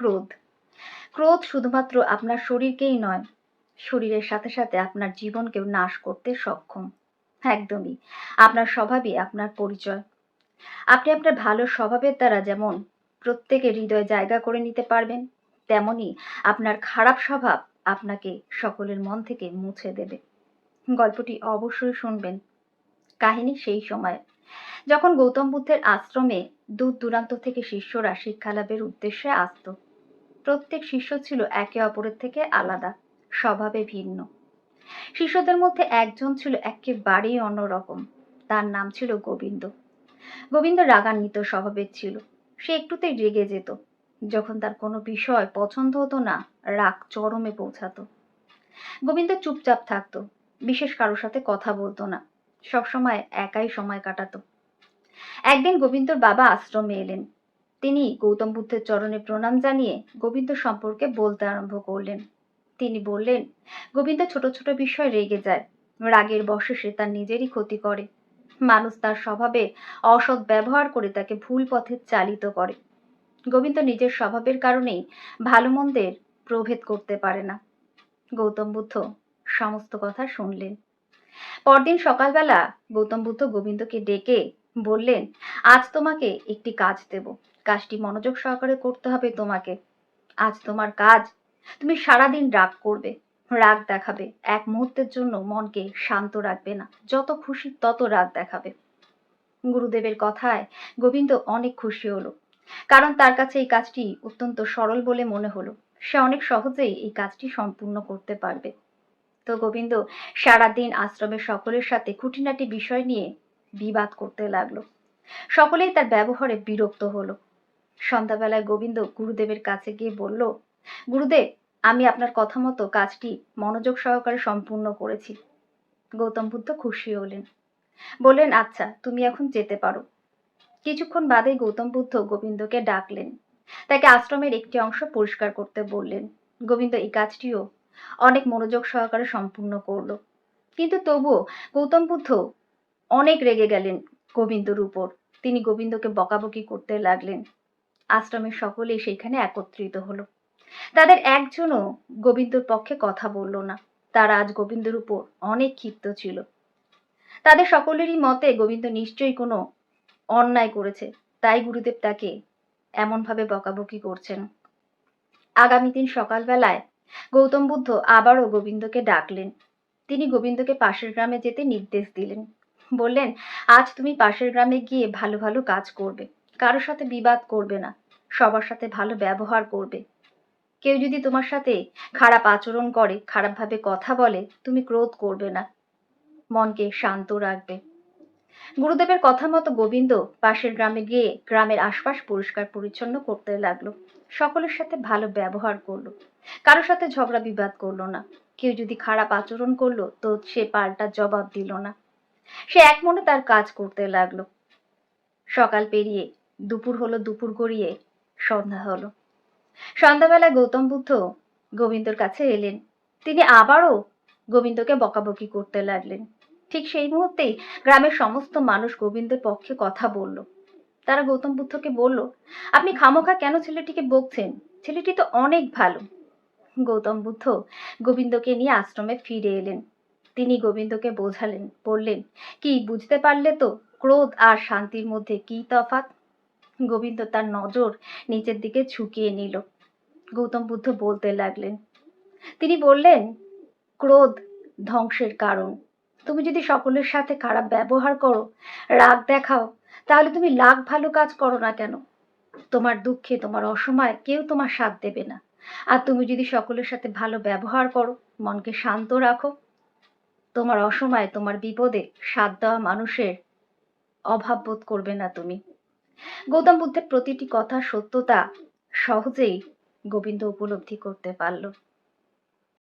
ক্রোধ। ক্রোধ শুধুমাত্র আপনার শরীরকেই নয়, শরীরের সাথে সাথে আপনার জীবনকেও নাশ করতে সক্ষম। একদমই। আপনার স্বভাবই আপনার পরিচয়। আপনি আপনার ভালো স্বভাবের দ্বারা যেমন প্রত্যেকের হৃদয়ে জায়গা করে নিতে পারবেন, তেমনি আপনার খারাপ স্বভাব আপনাকে সকলের মন থেকে মুছে দেবে। গল্পটি অবশ্যই শুনবেন। কাহিনী সেই সময়। যখন গৌতম বুদ্ধের আশ্রমে দূর দূরান্ত থেকে শিষ্যরা শিক্ষালাভের উদ্দেশ্যে আসত প্রত্যেক শিষ্য ছিল একে অপরের থেকে আলাদা, স্বভাবে ভিন্ন। শিষ্যদের মধ্যে একজন ছিল একেবারেই অন্যরকম, তার নাম ছিল গোবিন্দ। গোবিন্দ রাগান্বিত স্বভাবের ছিল, সে একটুতেই রেগে যেত, যখন তার কোনো বিষয় পছন্দ হতো না, রাগ চরমে পৌঁছাতো। গোবিন্দ চুপচাপ থাকতো, বিশেষ কারোর সাথে কথা বলতো না, সবসময় একাই সময় কাটাতো। একদিন গোবিন্দর বাবা আশ্রমে এলেন তিনি গৌতম বুদ্ধের চরণে প্রণাম জানিয়ে গোবিন্দ সম্পর্কে বলতে আরম্ভ করলেন। তিনি বললেন, গোবিন্দ ছোট ছোট বিষয় রেগে যায়। রাগের বশে সে তার নিজেরই ক্ষতি করে। মানুষ তার স্বভাবে অসৎ ব্যবহার করে তাকে ভুল পথে চালিত করে। গোবিন্দ নিজের স্বভাবের কারণেই ভালো মন্দের প্রভেদ করতে পারে না। গৌতম বুদ্ধ সমস্ত কথা শুনলেন। পরদিন সকালবেলা গৌতম বুদ্ধ গোবিন্দকে ডেকে বললেন, আজ তোমাকে একটি কাজ দেব। কাজটি মনোযোগ সহকারে করতে হবে তোমাকে। আজ তোমার কাজ, তুমি সারাদিন রাগ করবে, রাগ দেখাবে, এক মুহূর্তের জন্য মনকে শান্ত রাখবে না, যত খুশি তত রাগ দেখাবে। গুরুদেবের কথায় গোবিন্দ অনেক খুশি হলো, কারণ তার কাছে এই কাজটি অত্যন্ত সরল বলে মনে হলো। সে অনেক সহজেই এই কাজটি সম্পূর্ণ করতে পারবে। তো গোবিন্দ সারাদিন আশ্রমের সকলের সাথে খুঁটিনাটি বিষয় নিয়ে বিবাদ করতে লাগল। সকলেই তার ব্যবহারে বিরক্ত হলো। সন্ধ্যাবেলায় গোবিন্দ গুরুদেবের কাছে গিয়ে বলল, গুরুদেব, আমি আপনার কথা মতো কাজটি মনোযোগ সহকারে সম্পূর্ণ করেছি। গৌতম বুদ্ধ খুশি হলেন। বললেন আচ্ছা তুমি এখন যেতে পারো। কিছুক্ষণ বাদে গৌতম বুদ্ধ গোবিন্দকে ডাকলেন। তাকে আশ্রমের একটি অংশ পরিষ্কার করতে বললেন। গোবিন্দ এই কাজটিও অনেক মনোযোগ সহকারে সম্পূর্ণ করল। কিন্তু তবুও গৌতম বুদ্ধ অনেক রেগে গেলেন গোবিন্দর উপর। তিনি গোবিন্দকে বকাবকি করতে লাগলেন। আশ্রমের সকলেই সেখানে একত্রিত হলো। তাদের একজনও গোবিন্দর পক্ষে কথা বলল না। তারা আজ গোবিন্দর উপর অনেক ক্ষিপ্ত ছিল। তাদের সকলেরই মতে গোবিন্দ নিশ্চয়ই কোনো অন্যায় করেছে, তাই গুরুদেব তাকে এমনভাবে বকাবকি করছেন। আগামী দিন সকালবেলায় গৌতম বুদ্ধ আবারও গোবিন্দকে ডাকলেন। তিনি গোবিন্দকে পাশের গ্রামে যেতে নির্দেশ দিলেন। বললেন, আজ তুমি পাশের গ্রামে গিয়ে ভালো ভালো কাজ করবে। কারোর সাথে বিবাদ করবে না। সবার সাথে ভালো ব্যবহার করবে। কেউ যদি তোমার সাথে খারাপ আচরণ করে, খারাপভাবে কথা বলে, তুমি ক্রোধ করবে না। মনকে শান্ত রাখবে। গুরুদেবের কথা মতো গোবিন্দ পাশের গ্রামে গিয়ে গ্রামের আশপাশ পরিষ্কার পরিচ্ছন্ন করতে লাগল। সকলের সাথে ভালো ব্যবহার করল। কারোর সাথে ঝগড়া বিবাদ করল না। কেউ যদি খারাপ আচরণ করল, তো সে পাল্টা জবাব দিল না। সে এক মনে তার কাজ করতে লাগল। সকাল পেরিয়ে, দুপুর হলো দুপুর গড়িয়ে সন্ধ্যা হলো। সন্ধ্যাবেলা গৌতম বুদ্ধ গোবিন্দর কাছে এলেন। তিনি আবারও গোবিন্দকে বকাবকি করতে লাগলেন। ঠিক সেই মুহূর্তেই গ্রামের সমস্ত মানুষ গোবিন্দের পক্ষে কথা বলল। তারা গৌতম বুদ্ধকে বলল, আপনি খামোখা কেন ছেলেটিকে বকছেন? ছেলেটি তো অনেক ভালো। গৌতম বুদ্ধ গোবিন্দকে নিয়ে আশ্রমে ফিরে এলেন। তিনি গোবিন্দকে বোঝালেন, বললেন, কি বুঝতে পারলে তো ক্রোধ আর শান্তির মধ্যে কি তফাৎ? গোবিন্দ তার নজর নিচের দিকে ঝুঁকিয়ে নিল। গৌতম বুদ্ধ বলতে লাগলেন, তিনি বললেন, ক্রোধ ধ্বংসের কারণ। তুমি যদি সকলের সাথে খারাপ ব্যবহার করো, রাগ দেখাও, তাহলে তুমি লাখ ভালো কাজ করো না কেন? তোমার দুঃখে, তোমার অসময়ে কেউ তোমার সাথ দেবে না। আর তুমি যদি সকলের সাথে ভালো ব্যবহার করো, মনকে শান্ত রাখো। তোমার অসময়ে, তোমার বিপদে সাথ দেওয়া মানুষের অভাব বোধ করবে না তুমি। গৌতম বুদ্ধের প্রতিটি কথা সত্যতা সহজেই গোবিন্দ উপলব্ধি করতে পারল।